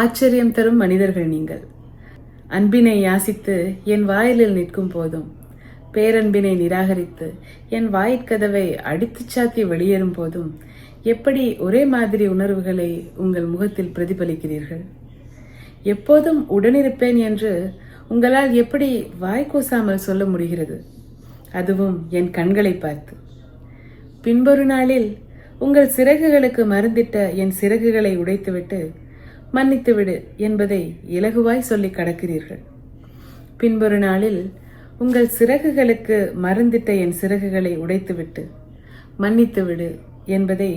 ஆச்சரியம் தரும் மனிதர்கள் நீங்கள். அன்பினை யாசித்து என் வாயிலில் நிற்கும் போதும். பேரன்பினை நிராகரித்து என் வாயிற்கதவை அடித்துச் சாத்தி வெளியேறும் போதும். எப்படி ஒரே மாதிரி உணர்வுகளை உங்கள் முகத்தில் பிரதிபலிக்கிறீர்கள்? எப்போதும் உடனிருப்பேன் என்று உங்களால் எப்படி வாய் கூசாமல் சொல்ல முடிகிறது? அதுவும் என் கண்களை பார்த்து. பின்பொரு நாளில் உங்கள் சிறகுகளுக்கு மருந்திட்ட என் சிறகுகளை உடைத்துவிட்டு மன்னித்துவிடு என்பதை இலகுவாய் சொல்லி கடக்கிறீர்கள். பின்பொரு நாளில் உங்கள் சிறகுகளுக்கு மருந்திட்ட என் சிறகுகளை உடைத்துவிட்டு மன்னித்துவிடு என்பதை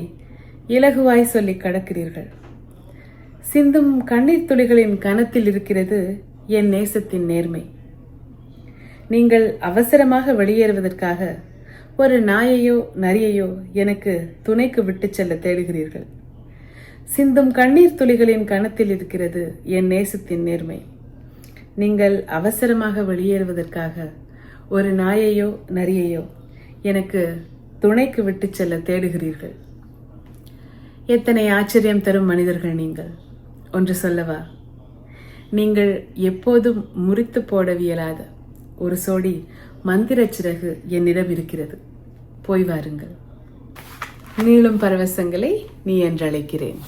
இலகுவாய் சொல்லி கடக்கிறீர்கள். சிந்தும் கண்ணீர் துளிகளின் கனத்தில் இருக்கிறது என் நேசத்தின் நேர்மை. நீங்கள் அவசரமாக வெளியேறுவதற்காக ஒரு நாயையோ நரியையோ எனக்கு துணைக்கு விட்டுச் செல்ல தேடுகிறீர்கள். சிந்தும் கண்ணீர் துளிகளின் கணத்தில் இருக்கிறது என் நேசத்தின் நேர்மை. நீங்கள் அவசரமாக வெளியேறுவதற்காக ஒரு நாயையோ நரியையோ எனக்கு துணைக்கு விட்டுச் செல்ல தேடுகிறீர்கள். எத்தனை ஆச்சரியம் தரும் மனிதர்கள் நீங்கள். ஒன்று சொல்லவா? நீங்கள் எப்போதும் முறித்து போடவியலாத ஒரு சோடி மந்திரச் சிறகு என்னிடம் இருக்கிறது. போய் வாருங்கள். நீளும் பரவசங்களை நீ என்றழைக்கிறேன்.